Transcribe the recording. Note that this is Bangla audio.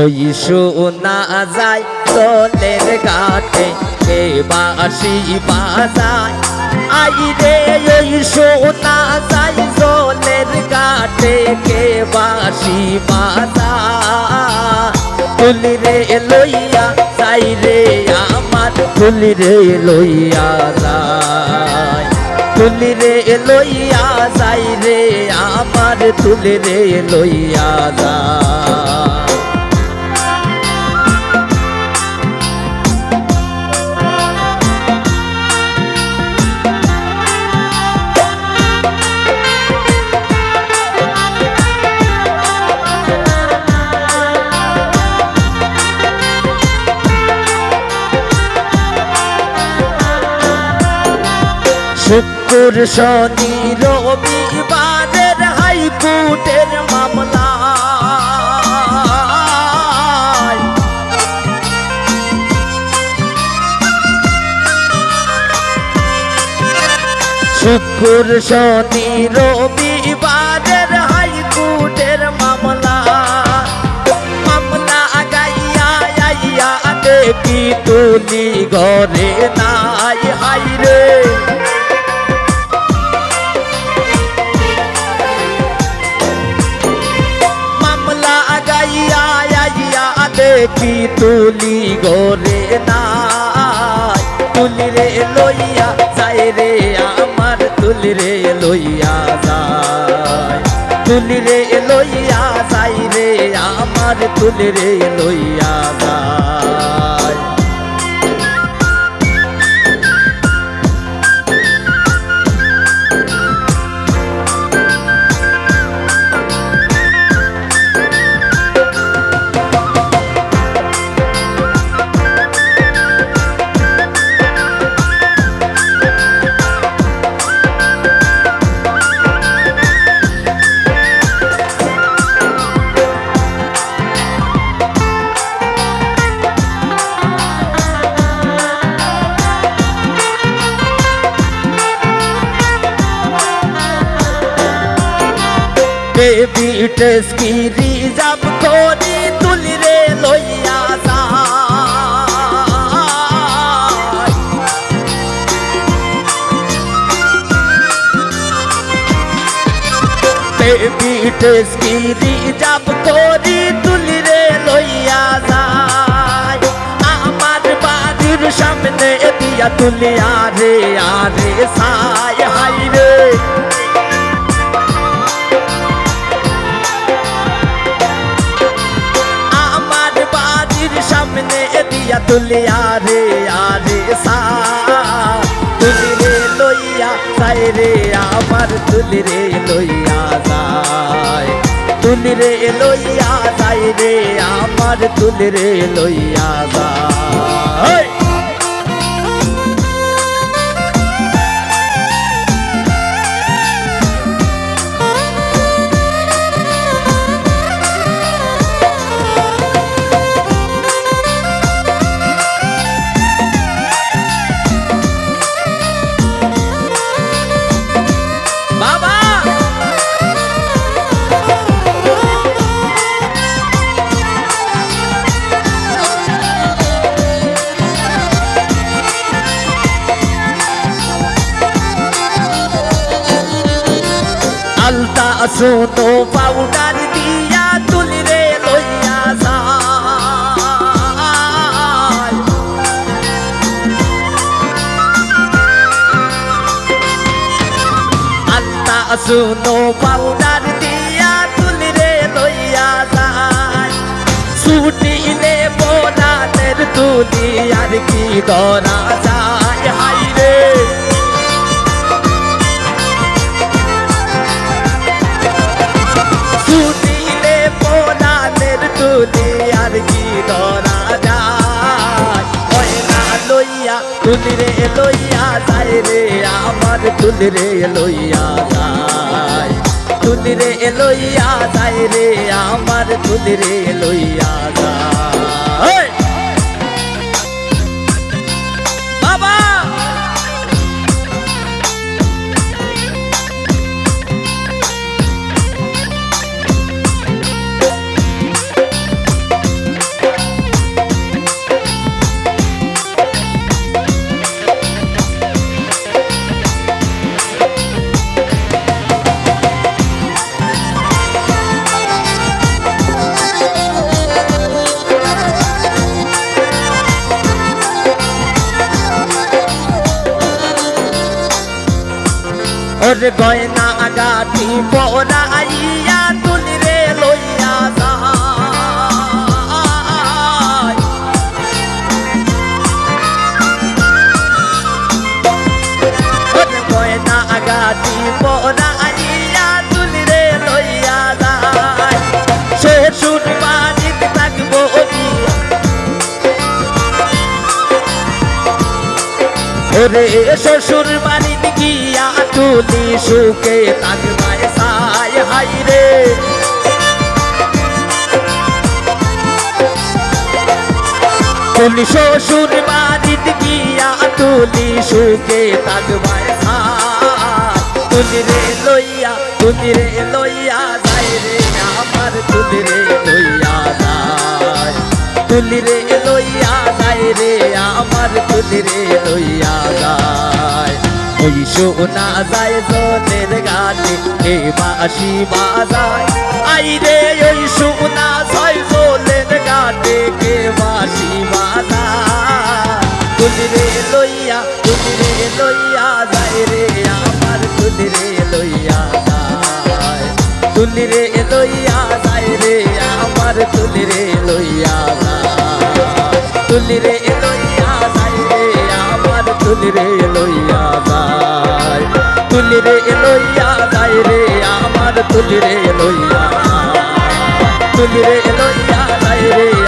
ওই শোনা যায় দলের ঘাটে কে বাসি বাজায়। আই রে, ওই শোনা যায় দলের ঘাটে কে বাসি বাজায়। তুলি রে লইয়া যাই রে আমার তুলি রে লইয়া যায় তুলি রে লইয়া যাই রে আমার তুলি রে লইয়া যায় শুক্র, শনি রবিবারের হাইকোর্টের মামলা শুক্র, শনি রবিবারের হাইকোর্টের মামলা মামলা আগাইয়া আইয়া দেখি তুলি ঘরে নাই হাই রে। দেখি তুলি গরে নাই তুলি রে লইয়া যাই রে, আমার তুলি রে লইয়া যায়। তুলি রে লইয়া যাই রে, আমার তুলি রে লইয়া যায়। বেবি টেস কি রিজার্ভ করি তুলি রে লইয়া যায়। বেবি টেস কি রিজার্ভ করি তুলি রে লইয়া যায়। আমার বাড়ির সামনে দিয়া তুলি আরে আরে সাই হাই দিয়া রে আরে সা। তুলি রে লইয়া যাই রে, আমার তুলি রে লইয়া যায়। তুলি রে লইয়া যাই রে, আমার তুলি রে লইয়া যায়। সুতো পাউডার দিয়া তুলি রে লইয়া যায় আলতা সুতো পাউডার দিয়া তুলি রে লইয়া যায় ছুটিলে বোনাদের তুলি, আর কি ধরা যায়? হাই লইয়া তুলি রে লইয়া যায় রে, আমার তুলি রে লইয়া যায়। তুলি রে লইয়া যায় রে, আমার তুলি রে লইয়া যায়। ওরে গয়না গাটি পরাইয়া তুলি রে লইয়া ওরে গয়না গাটি পরাইয়া তুলি রে লইয়া যায়। শ্বশুর বাড়িতে থাকব ওরে শ্বশুর বাড়িতে গিয়া তুলি সুখে তাকবায় সায় হাই রে। তুলি শ্বশুর বাড়িতে গিয়া তুলি সুখে সায়। তুলি রে লইয়া, তুলি রে লইয়া যাই রে আমার, তুলি রে ওই শোনা যায় জনের গানে এ বাসি বাজায় আই রে ওই শোনা যায় জনের গানে কে বাসি বাজায় তুলি রে লইয়া তুলি রে লইয়া যায় রে আমার তুলি রে লইয়া যায় তুলি রে লইয়া যায় রে আমার তুলি রে লইয়া যায় তুলি রে লইয়া যায় রে আমার তুলি রে লইয়া তুলি রে লইয়া যায় রে আমার তুলি রে লইয়া। তুলি রে রে